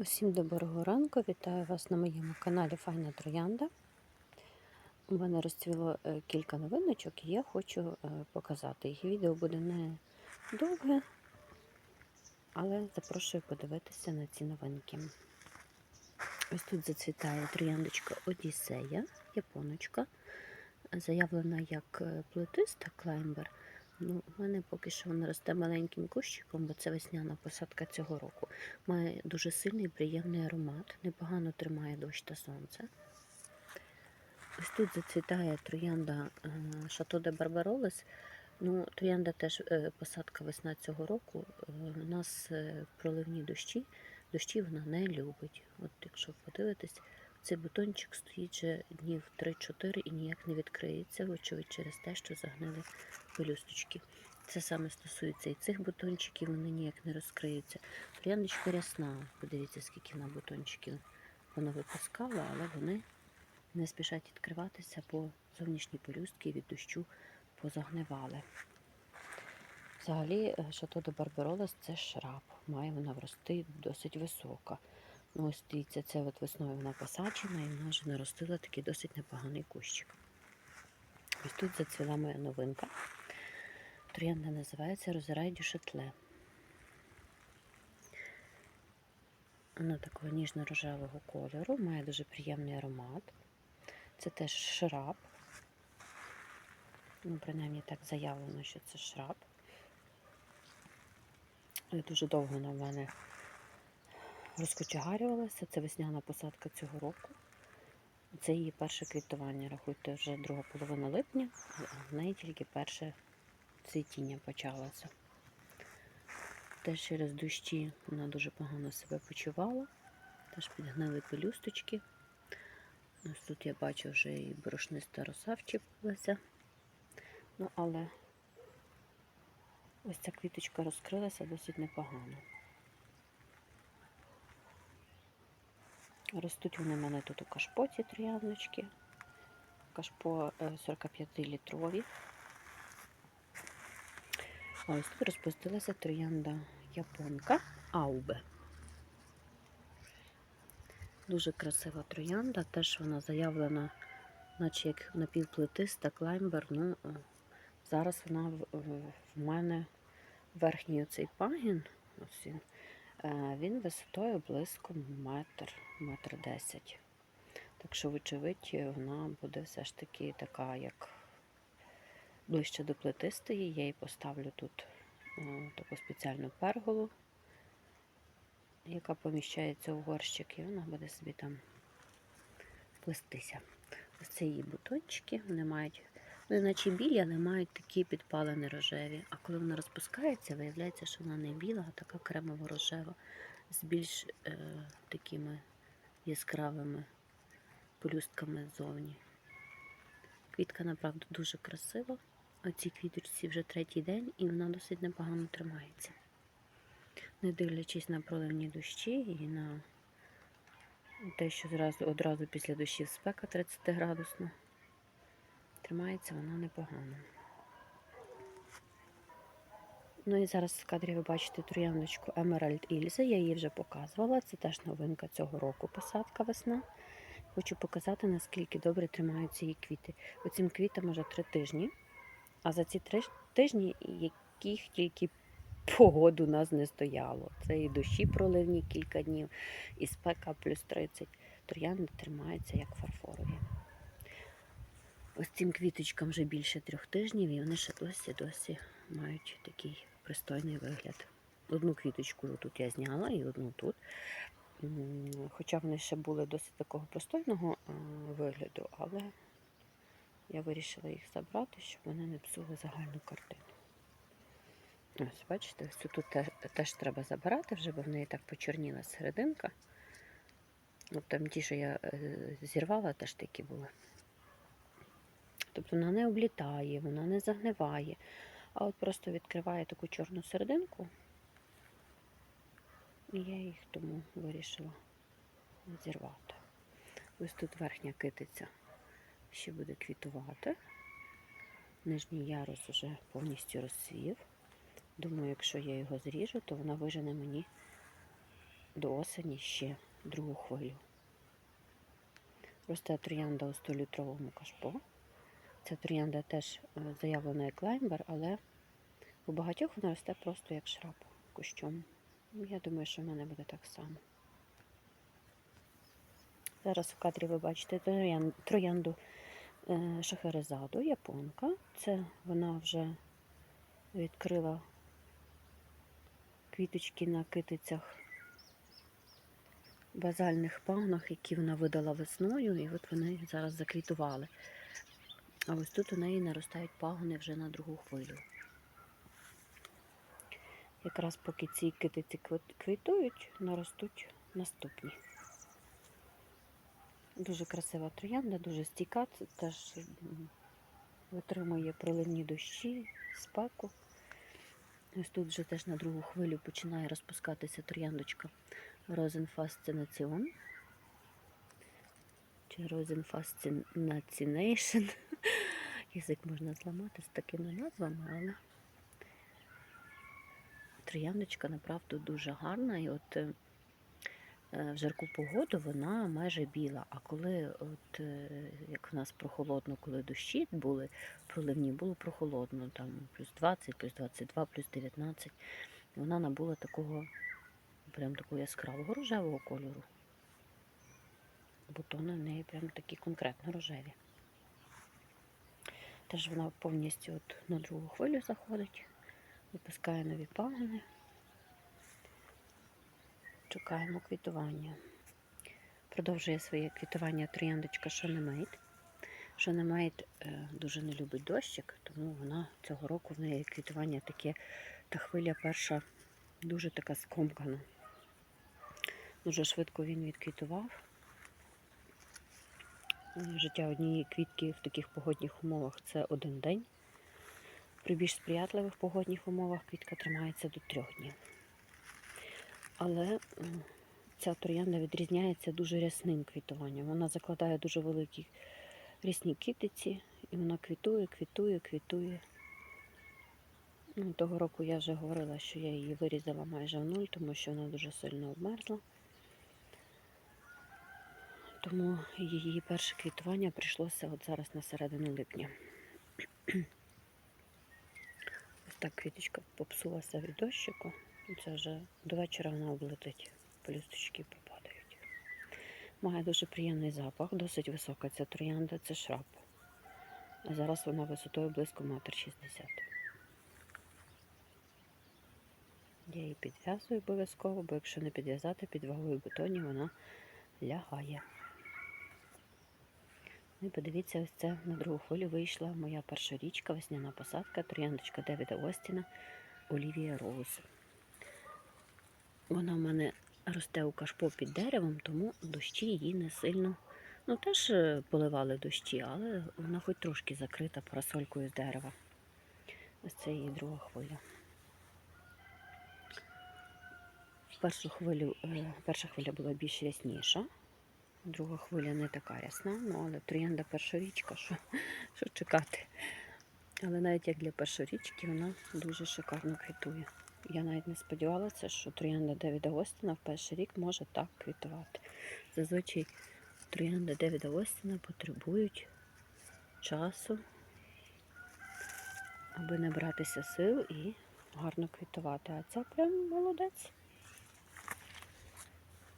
Усім доброго ранку, вітаю вас на моєму каналі Файна Троянда. У мене розцвіло е, кілька новиночок і я хочу е, показати їх. Відео буде не довге, але запрошую подивитися на ці новинки. Ось тут зацвітає трояндочка Одіссея, японочка, заявлена як е, плетиста клаймбер. Ну, у мене поки що вона росте маленьким кущиком, бо це весняна посадка цього року. Має дуже сильний приємний аромат, непогано тримає дощ та сонце. Ось тут зацвітає троянда е, Шато де Барбаролес. Ну, троянда теж е, посадка весна цього року. Е, У нас е, проливні дощі, дощі вона не любить. От якщо подивитись, цей бутончик стоїть вже днів 3-4 і ніяк не відкриється, вочевидь через те, що загнили пелюсточки. Це саме стосується і цих бутончиків, вони ніяк не розкриються. Трояндочка рясна, подивіться, скільки вона бутончиків вона випускала, але вони не спішать відкриватися, бо зовнішні пелюстки від дощу позагнивали. Взагалі, е, шато де Барбаролес це шраб. Має вона врости досить висока. Ось дивіться, це от весною вона посаджена і вона вже наростила такий досить непоганий кущик. Ось тут зацвіла моя новинка. Троянда називається Розерай дю Шатле. Вона такого ніжно-рожевого кольору, має дуже приємний аромат. Це теж шраб. Ну, принаймні так заявлено, що це шраб. Дуже довго в мене розкочегарювалася. Це весняна посадка цього року. Це її перше квітування. Рахуйте, вже друга половина липня, а в неї тільки перше цвітіння почалося. Теж через дощі вона дуже погано себе почувала. Теж підгнили пелюсточки. Ось тут я бачу вже і борошниста роса вчепилася. Ну, але ось ця квіточка розкрилася досить непогано. Ростуть вони в мене тут у кашпоті трояндочки. Кашпо 45-літрові. Ось тут розпустилася троянда японка Аубе. Дуже красива троянда, теж вона заявлена, наче як напівплетиста клаймбер. Ну, е, зараз вона в, мене верхній оцей пагін, ось він, е, він висотою близько метр, метр десять. Так що, вочевидь, вона буде все ж таки така, як ближче до плетистої. Я їй поставлю тут е, таку спеціальну перголу, яка поміщається у горщик, і вона буде собі там плестися. Ось це її бутончики, вони мають, ну, наче білі, але мають такі підпалені рожеві. А коли вона розпускається, виявляється, що вона не біла, а така кремово-рожева, з більш е, такими яскравими пелюстками ззовні. Квітка, направду, дуже красива. Оцій квіточці вже третій день і вона досить непогано тримається. Не дивлячись на проливні дощі і на те, що зразу, одразу після дощів спека 30 градусна, тримається вона непогано. Ну і зараз в кадрі ви бачите трояндочку Emerald Ільзи. Я її вже показувала. Це теж новинка цього року, посадка весна. Хочу показати, наскільки добре тримаються її квіти. Оцім квітам вже три тижні. А за ці три тижні, яких тільки погоду нас не стояло. Це і дощі проливні кілька днів, і спека плюс 30. Троянди тримаються як фарфорові. Ось цим квіточкам вже більше трьох тижнів, і вони ще досі досі мають такий пристойний вигляд. Одну квіточку тут я зняла і одну тут. Хоча вони ще були досить такого пристойного е, вигляду, але я вирішила їх забрати, щоб вони не псули загальну картину. Ось, бачите, ось тут теж, треба забирати, вже бо в неї так почорніла серединка. От там ті, що я е, зірвала, теж такі були. Тобто вона не облітає, вона не загниває, а от просто відкриває таку чорну серединку. І я їх тому вирішила зірвати. Ось тут верхня китиця ще буде квітувати. Нижній ярус уже повністю розсвів. Думаю, якщо я його зріжу, то вона вижене мені до осені ще другу хвилю. Росте троянда у 100-літровому кашпо. Ця троянда теж е, заявлена як лаймбер, але у багатьох вона росте просто як шраб кущом. Ну, Я думаю, що в мене буде так само. Зараз в кадрі ви бачите троянду е, шахерезаду, японка. Це вона вже відкрила квіточки на китицях базальних пагонах, які вона видала весною, і от вони зараз заквітували. А ось тут у неї наростають пагони вже на другу хвилю. Якраз поки ці китиці квітують, наростуть наступні. Дуже красива троянда, дуже стійка, теж витримує проливні дощі, спеку. Ось тут вже теж на другу хвилю починає розпускатися трояндочка Rosenfascination. Rosenfascination. Язик можна зламати з такими назвами, але трояндочка направду дуже гарна. І от е, е, в жарку погоду вона майже біла. А коли, от, е, як в нас прохолодно, коли дощі були проливні, було прохолодно, там плюс 20, плюс 22, плюс 19, вона набула такого прям такого яскравого рожевого кольору. Бутони в неї прям такі конкретно рожеві. Теж вона повністю от на другу хвилю заходить, випускає нові пагони. Чекаємо квітування. Продовжує своє квітування трояндочка. Шонемейт е, дуже не любить дощик, тому вона цього року в неї квітування таке, та хвиля перша дуже така скомкана. Дуже швидко він відквітував. Життя однієї квітки в таких погодних умовах це один день. При більш сприятливих погодних умовах квітка тримається до трьох днів. Але ця троянда відрізняється дуже рясним квітуванням. Вона закладає дуже великі рясні китиці, і вона квітує, квітує, квітує. Ну, того року я вже говорила, що я її вирізала майже в нуль, тому що вона дуже сильно обмерзла. Тому її перше квітування прийшлося от зараз на середину липня. Ось так квіточка попсулася від дощику. Це вже до вечора вона облетить, пелюсточки попадають. Має дуже приємний запах, досить висока ця троянда, це шраб. А зараз вона висотою близько 1,60 м. Я її підв'язую обов'язково, бо якщо не підв'язати під вагою бутонів, вона лягає. Ну і подивіться, ось це на другу хвилю вийшла моя перша річка, весняна посадка, трояндочка Девіда Остіна Олівія Роуз. Вона в мене росте у кашпо під деревом, тому дощі її не сильно. Ну, теж е, поливали дощі, але вона хоч трошки закрита парасолькою з дерева. Ось це її друга хвиля. Першу хвилю, е, перша хвиля була більш рясніша, друга хвиля не така рясна, ну але троянда першорічка, що, що чекати. Але навіть як для першорічки вона дуже шикарно квітує. Я навіть не сподівалася, що троянда Девіда Остіна в перший рік може так квітувати. Зазвичай троянда Девіда Остіна потребують часу, аби набратися сил і гарно квітувати. А ця прям молодець.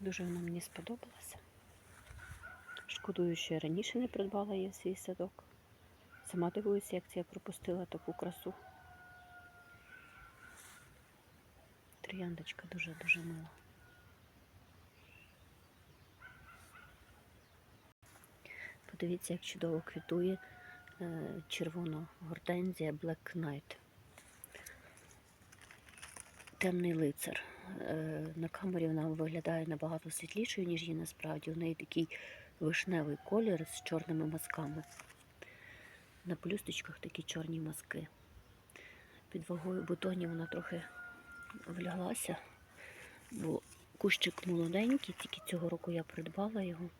Дуже вона мені сподобалася. Шкодую, що я раніше не придбала її в свій садок. Сама дивуюся, як це я пропустила таку красу. Трояндочка дуже-дуже мила. Подивіться, як чудово квітує е, червона гортензія Black Knight. Темний лицар. Е, На камері вона виглядає набагато світлішою, ніж є насправді. У неї такий вишневий колір з чорними мазками. На пелюсточках такі чорні мазки. Під вагою бутонів вона трохи вляглася, бо кущик молоденький, тільки цього року я придбала його.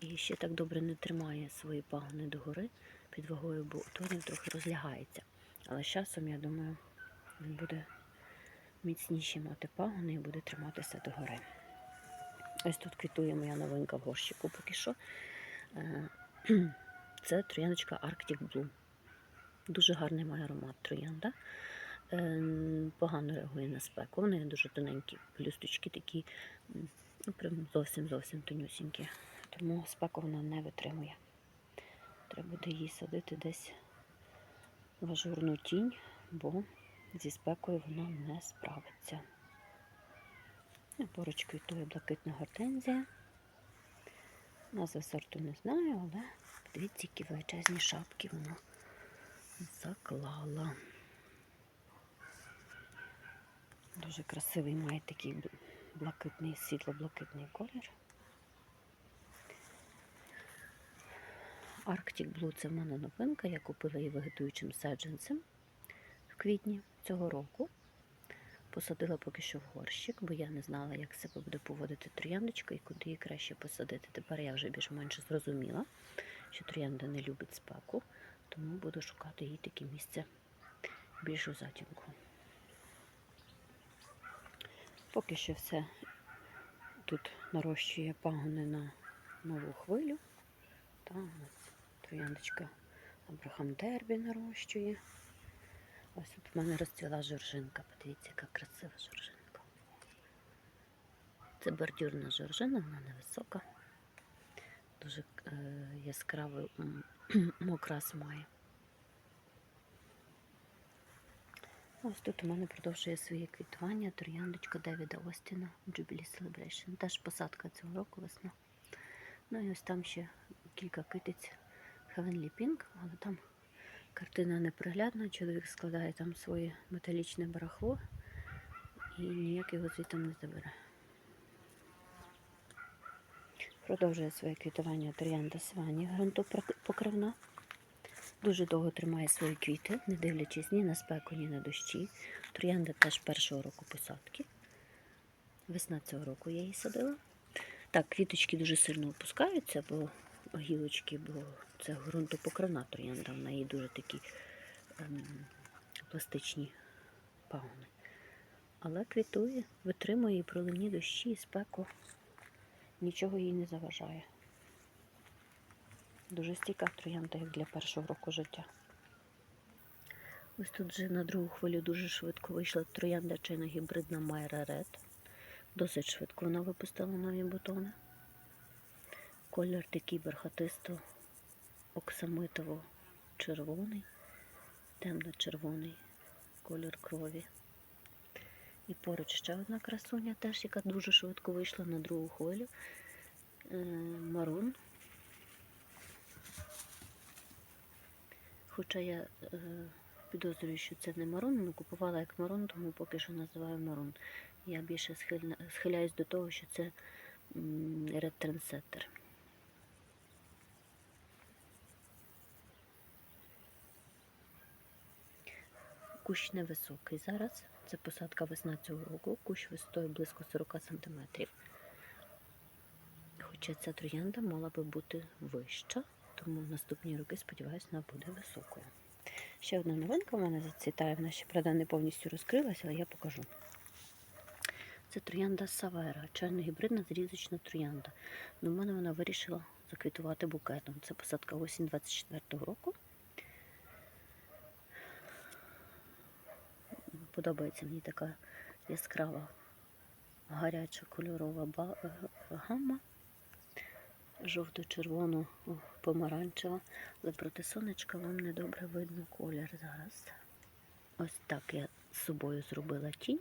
І ще так добре не тримає свої пагони догори. Під вагою бутонів трохи розлягається. Але з часом, я думаю, він буде міцніші мати пагони і буде триматися догори. Ось тут квітує моя новинка в горщику поки що. Е, Це трояндочка Arctic Blue. Дуже гарний має аромат троянда. Е, Погано реагує на спеку. Вони дуже тоненькі, плюсточки такі, ну, прям зовсім зовсім тонюсінькі. Тому спеку вона не витримує. Треба буде її садити десь в ажурну тінь, бо зі спекою вона не справиться. Поруч квітує блакитна гортензія. Назви сорту не знаю, але подивіться, які величезні шапки вона заклала. Дуже красивий має такий блакитний, світло-блакитний колір. Arctic Blue це в мене новинка. Я купила її вегетуючим саджанцем в квітні цього року. Посадила поки що в горщик, бо я не знала, як себе буде поводити трояндочка і куди її краще посадити. Тепер я вже більш-менш зрозуміла, що троянда не любить спеку, тому буду шукати їй таке місце більшу затінку. Поки що все тут нарощує пагони на нову хвилю. Та ось трояндочка Абрахам Дербі нарощує. Ось тут в мене розцвіла жоржинка. Подивіться, яка красива жоржинка. Це бордюрна жоржина, вона невисока. Дуже е, яскравий м, окрас має. Ось тут у мене продовжує своє квітування трояндочка Девіда Остіна Jubilee Celebration. Теж посадка цього року весна. Ну і ось там ще кілька китиць Heavenly Pink, але там картина неприглядна. Чоловік складає там своє металічне барахло і ніяк його звідти не забере. Продовжує своє квітування троянда Свані ґрунтопокривна. Дуже довго тримає свої квіти, не дивлячись ні на спеку, ні на дощі. Троянда теж першого року посадки. Весна цього року я її садила. Так, квіточки дуже сильно опускаються, бо гілочки, бо це ґрунтопокривна троянда, в неї дуже такі ем, пластичні пагони. Але квітує, витримує проливні дощі, і спеку. Нічого їй не заважає. Дуже стійка троянда, як для першого року життя. Ось тут вже на другу хвилю дуже швидко вийшла троянда чайно гібридна Майра Ред. Досить швидко вона випустила нові бутони. Колір такий бархатисто оксамитово червоний, темно-червоний колір крові. І поруч ще одна красуня, теж, яка дуже швидко вийшла на другу хвилю. Е, Марун. Хоча я е, підозрюю, що це не марун, але купувала як марун, тому поки що називаю марун. Я більше схиляюсь до того, що це м, Кущ невисокий зараз. Це посадка весна цього року. Кущ висотою близько 40 см. Хоча ця троянда мала би бути вища, тому в наступні роки, сподіваюся, вона буде високою. Ще одна новинка в мене зацвітає, вона ще правда не повністю розкрилася, але я покажу. Це троянда Савера, чайно-гібридна зрізочна троянда. Ну, в мене вона вирішила заквітувати букетом. Це посадка осінь 24-го року. Подобається мені така яскрава, гаряча кольорова гамма. Жовто-червоно, помаранчева, але проти сонечка вам не добре видно колір зараз. Ось так я з собою зробила тінь.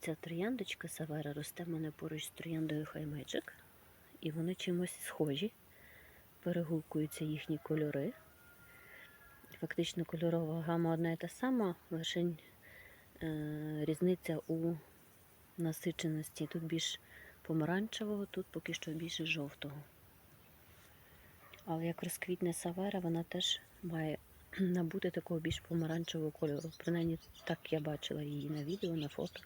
Ця трояндочка Савера росте в мене поруч з трояндою Magic, і вони чимось схожі. Перегукуються їхні кольори. Фактично кольорова гама одна і та сама, лише е, різниця у насиченості. Тут більш помаранчевого, тут поки що більше жовтого. Але як розквітне савера, вона теж має набути такого більш помаранчевого кольору. Принаймні так я бачила її на відео, на фото.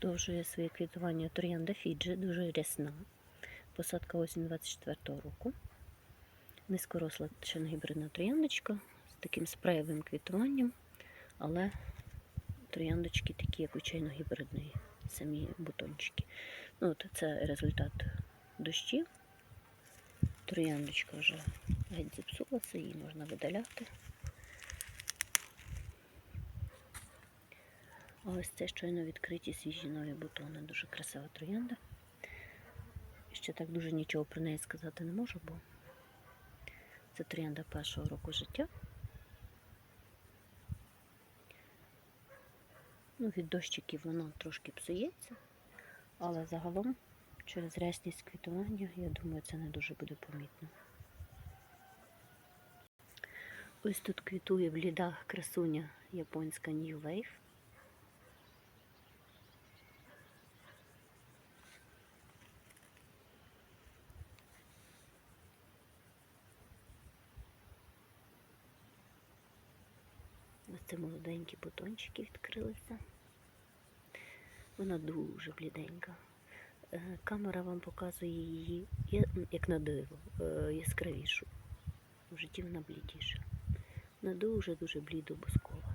Продовжує своє квітування троянда Фіджі, дуже рясна. Посадка осінь 24-го року. Низькоросла гібридна трояндочка з таким спреєвим квітуванням, але трояндочки такі, як очайно гібридної, самі бутончики. Ну, от це результат дощів. Трояндочка вже геть зіпсулася, її можна видаляти. А ось це щойно відкриті свіжі нові бутони. Дуже красива троянда. Ще так дуже нічого про неї сказати не можу, бо це троянда першого року життя. Ну, від дощиків воно трошки псується, але загалом через рясність квітування, я думаю, це не дуже буде помітно. Ось тут квітує бліда красуня японська New Wave. Це молоденькі бутончики відкрилися. Вона дуже бліденька. Е, Камера вам показує її, як на диво, е, яскравішу. В житті вона блідіша. Вона дуже-дуже блідо-бускова.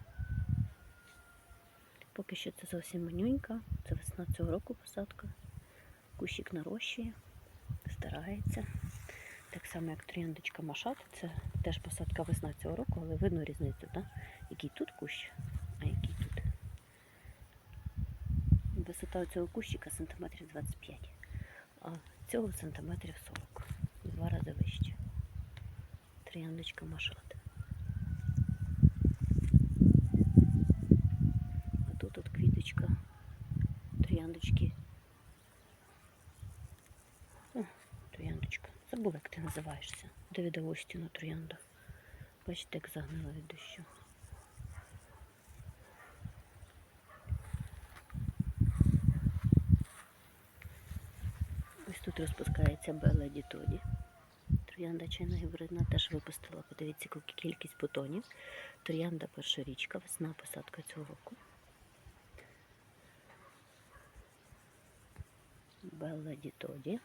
Поки що це зовсім манюнька. Це весна цього року посадка. Кущик нарощує, старається. Так само, як трояндочка Машат. Це теж посадка весна цього року, але видно різницю, так? Який тут кущ, а який тут. Висота цього кущика сантиметрів 25, а цього сантиметрів 40. Два рази вище. Трояндочка Машат. А тут от квіточка трояндочки. О, трояндочка. Забула, як ти називаєшся. Давідовості на троянда. Бачите, як загнила від дощу. Ось тут розпускається Белла Дітоді. Троянда чайна гібридна теж випустила. Подивіться, кількість бутонів. Троянда першорічка, весна посадка цього року. Белла Дітоді.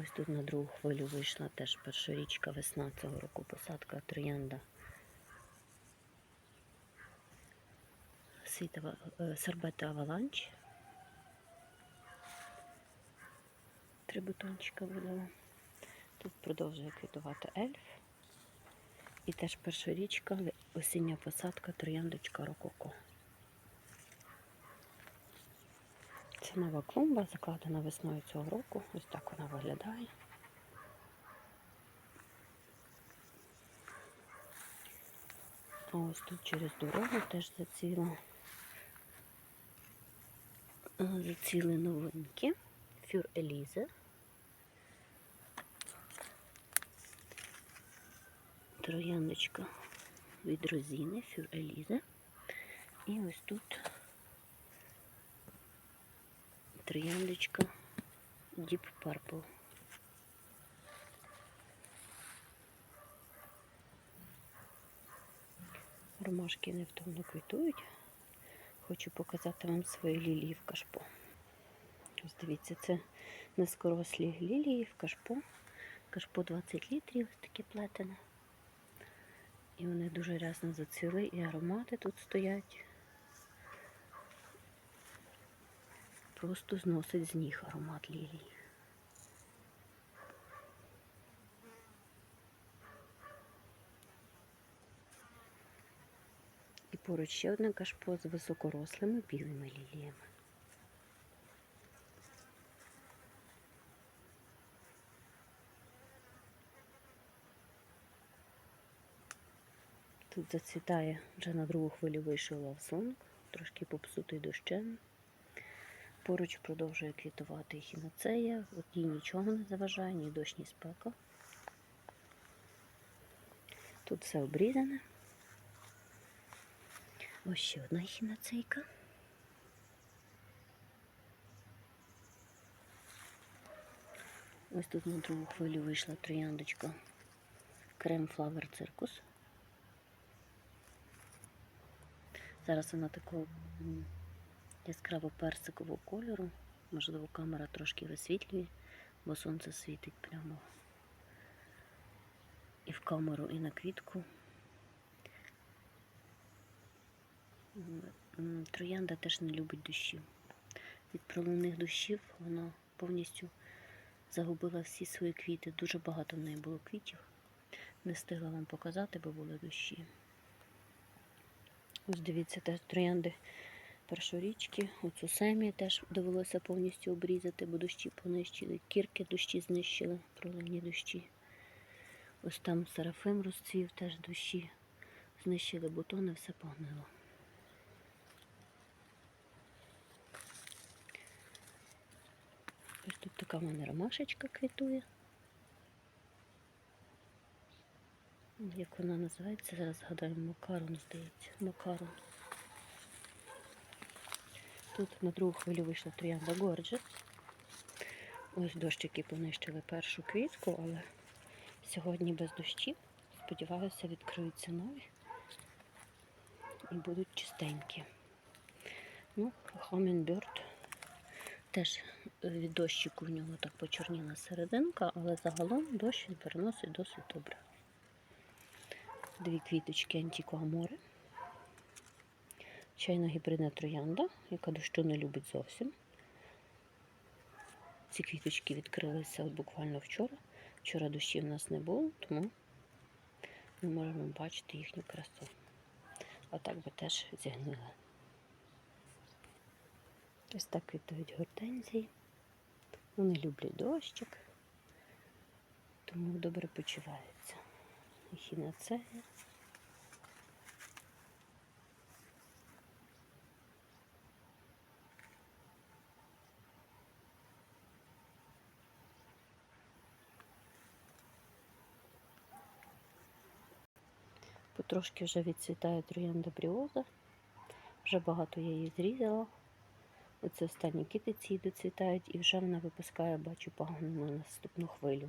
Ось тут на другу хвилю вийшла теж першорічка весна цього року посадка троянда. Е, Сорбета Аваланч. Три бутончика видала. Тут продовжує квітувати ельф. І теж першорічка, осіння посадка, трояндочка Рококо. Нова клумба, закладена весною цього року. Ось так вона виглядає. А ось тут через дорогу теж зацвіло. А, Заціли новинки. Фюр Елізе. Трояндочка від Розіни, Фюр Елізе. І ось тут трояндочка Deep Purple. Ромашки невтомно квітують. Хочу показати вам свої лілії в кашпо. Ось дивіться, це низкорослі лілії в кашпо. Кашпо 20 літрів, ось таке плетене. І вони дуже рясно зацвіли, і аромати тут стоять. Просто зносить з ніг аромат лілій. І поруч ще одне кашпо з високорослими білими ліліями. Тут зацвітає, вже на другу хвилю вийшов лавсонг, трошки попсутий дощем. Поруч продовжує квітувати хіноцея, от їй нічого не заважає, ні дощ, ні спека. Тут все обрізане. Ось ще одна хіноцейка. Ось тут на другу хвилю вийшла трояндочка Крем Флавер Циркус. Зараз вона такого яскраво персикового кольору. Можливо, камера трошки висвітлює, бо сонце світить прямо і в камеру, і на квітку. Троянда теж не любить дощів. Від проливних дощів вона повністю загубила всі свої квіти. Дуже багато в неї було квітів. Не встигла вам показати, бо були дощі. Ось дивіться, теж троянди першорічки. Оцю семі теж довелося повністю обрізати, бо дощі понищили. Кірки дощі знищили, проливні дощі. Ось там серафим розцвів, теж дощі знищили бутони, все погнило. Ось тут така в мене ромашечка квітує. Як вона називається? Зараз згадаю, макарон, здається. Макарон. Тут на другу хвилю вийшла троянда Горджес. Ось дощики понищили першу квітку, але сьогодні без дощів. Сподіваюся, відкриються нові і будуть чистенькі. Ну, Hummingbird теж від дощику в нього так почорніла серединка, але загалом дощ переносить досить добре. Дві квіточки антикуамори. Чайна гібридна троянда, яка дощу не любить зовсім. Ці квіточки відкрилися буквально вчора. Вчора дощів в нас не було, тому ми можемо бачити їхню красу. А так би теж зігнили. Ось так квітують гортензії. Вони люблять дощик, тому добре почуваються. Ехінацея. Потрошки вже відцвітає троянда бріоза. Вже багато я її зрізала. Оце останні китиці доцвітають і вже вона випускає, бачу, пагону на наступну хвилю.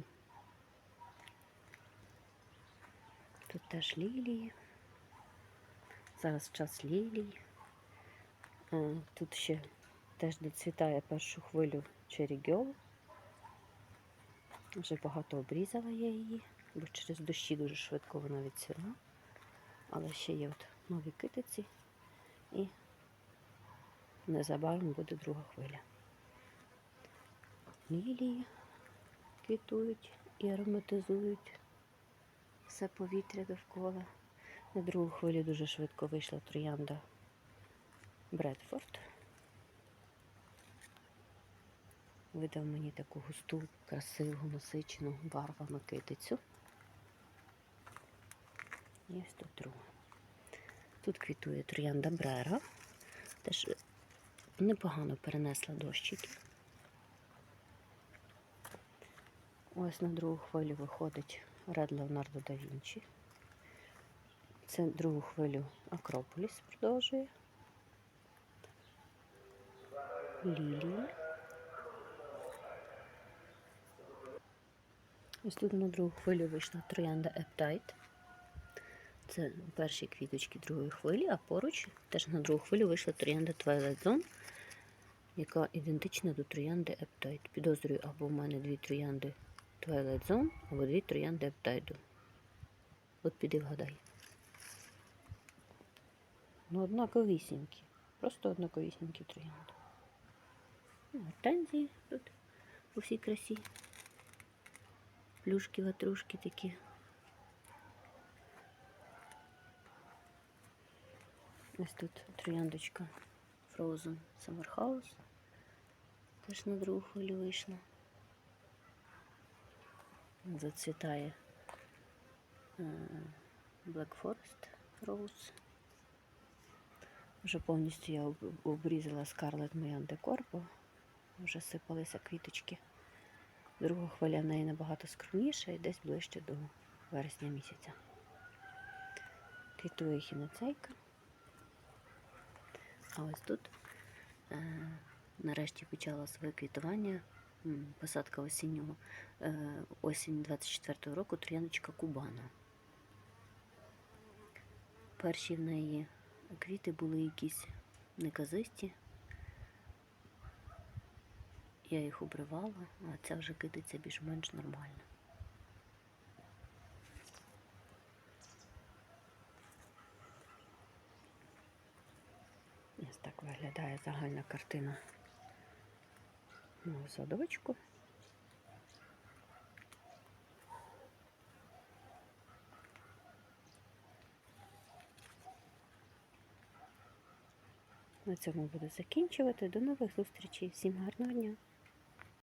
Тут теж лілії. Зараз час лілій. Е, Тут ще теж доцвітає першу хвилю Cherry Вже багато обрізала я її, бо через дощі дуже швидко вона відцвіла. Але ще є от нові китиці і незабаром буде друга хвиля. Лілії квітують і ароматизують все повітря довкола. На другу хвилю дуже швидко вийшла троянда Бредфорд. Видав мені таку густу, красиву, насичену барвами китицю. Ось тут друга. Тут квітує троянда Брера. Теж непогано перенесла дощики. Ось на другу хвилю виходить Ред Леонардо да Вінчі. Це другу хвилю Акрополіс продовжує. Лілії. Ось тут на другу хвилю вийшла троянда Ептайт. Це перші квіточки другої хвилі, а поруч теж на другу хвилю вийшла троянда Twilight Zone, яка ідентична до троянди Ептайт. Підозрюю, або в мене дві троянди Twilight Zone, або дві троянди Ептайду. От піди вгадай. Ну, однаковісінькі. Просто однаковісінькі троянди. Ну, Гортензії тут у всій красі. Плюшки, ватрушки такі. Ось тут трояндочка Frozen Summer House. Теж на другу хвилю вийшла. Зацвітає е, Black Forest Rose. Вже повністю я обрізала Scarlet Mayan Decor, вже сипалися квіточки. Друга хвиля в неї набагато скромніша і десь ближче до вересня місяця. Квітує хіноцейка. А ось тут е, нарешті почала своє квітування. Посадка осіннього е, осінь 24-го року трояночка Кубана. Перші в неї квіти були якісь неказисті. Я їх обривала, а ця вже кидиться більш-менш нормально. Ось так виглядає загальна картина мого садочку. На цьому буду закінчувати. До нових зустрічей. Всім гарного дня!